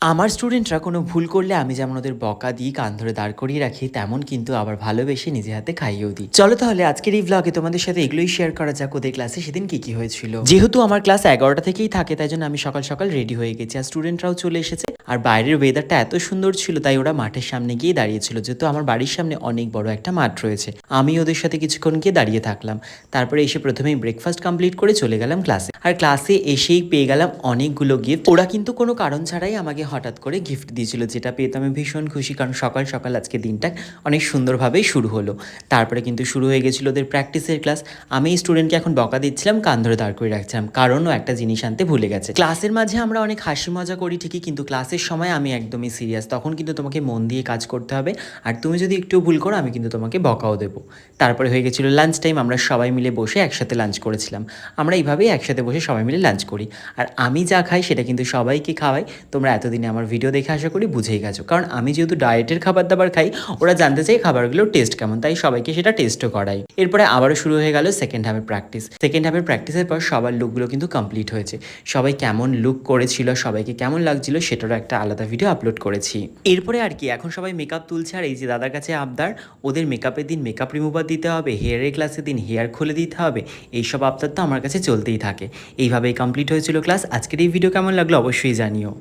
আমার স্টুডেন্টরা কোনো ভুল করলে আমি যেমন ওদের বকা দিই, কান ধরে দাঁড় করিয়ে রাখি, তেমন কিন্তু আবার ভালোবেসে নিজে হাতে খাইয়েও দিই। চলো তাহলে আজকের এই ব্লগে তোমাদের সাথে এগুলোই শেয়ার করা যাক, ওদের ক্লাসে সেদিন কি কি হয়েছিল। যেহেতু আমার ক্লাস এগারোটা থেকেই থাকে, তাই জন্য আমি সকাল সকাল রেডি হয়ে গেছি। আর স্টুডেন্টরাও চলে এসেছে। আর বাইরের ওয়েদারটা এত সুন্দর ছিল, তাই ওরা মাঠের সামনে গিয়ে দাঁড়িয়েছিল। যেহেতু আমার বাড়ির সামনে অনেক বড় একটা মাঠ রয়েছে, আমি ওদের সাথে কিছুক্ষণ গিয়ে দাঁড়িয়ে থাকলাম। তারপরে এসে প্রথমেই ব্রেকফাস্ট কমপ্লিট করে চলে গেলাম ক্লাসে আর ক্লাসে এসেই পেয়ে গেলাম অনেকগুলো গিফট ওরা কিন্তু কোনো কারণ ছাড়াই আমাকে হঠাৎ করে গিফট দিয়েছিল, যেটা পেয়ে তো আমি ভীষণ খুশি, কারণ সকাল সকাল আজকে দিনটা অনেক সুন্দরভাবেই শুরু হলো। তারপরে কিন্তু শুরু হয়ে গেছিল ওদের প্র্যাকটিসের ক্লাস আমি স্টুডেন্টকে এখন বকা দিচ্ছিলাম, কান ধরে দাঁড় করে রাখছিলাম, কারণও একটা জিনিস আনতে ভুলে গেছে। ক্লাসের মাঝে আমরা অনেক হাসি মজা করি ঠিকই, কিন্তু ক্লাসের সময় আমি একদমই সিরিয়াস তখন কিন্তু তোমাকে মন দিয়ে কাজ করতে হবে। আর তুমি যদি একটু ভুল করো, আমি কিন্তু তোমাকে বকাও দেবো। তারপরে হয়ে গেছিল লাঞ্চ টাইম আমরা সবাই মিলে বসে একসাথে লাঞ্চ করেছিলাম। আমরা এইভাবেই একসাথে বসে সবাই মিলে লাঞ্চ করি। আর আমি যা খাই, সেটা কিন্তু সবাইকে খাওয়াই। তোমরা এতদিনে আমার ভিডিও দেখে আশা করি বুঝেই গেছো। কারণ আমি যেহেতু ডায়েটের খাবার দাবার খাই, ওরা জানতে চাই খাবারগুলোর টেস্ট কেমন। তাই সবাইকে সেটা টেস্টও করাই। এরপরে আবারও শুরু হয়ে গেল সেকেন্ড হাফের প্র্যাকটিস সেকেন্ড হাফের প্র্যাকটিসের পর সবার লুকগুলো কিন্তু কমপ্লিট হয়েছে। সবাই কেমন লুক করেছিল, সবাইকে কেমন লাগছিল, সেটারও একটা আলাদা ভিডিও আপলোড করেছি। এরপরে আর কি, এখন সবাই মেকআপ তুলছে, আর এই যে দাদার কাছে আবদার, ওদের মেকআপের দিন মেকআপ রিমুভার দিতে হবে হেয়ারের ক্লাসের দিন হেয়ার খুলে দিতে হবে, এইসব আবদার তো আমার কাছে চলতেই থাকে। এইভাবেই কমপ্লিট হয়েছিল ক্লাস আজকের এই ভিডিও কেমন লাগল অবশ্যই জানিও।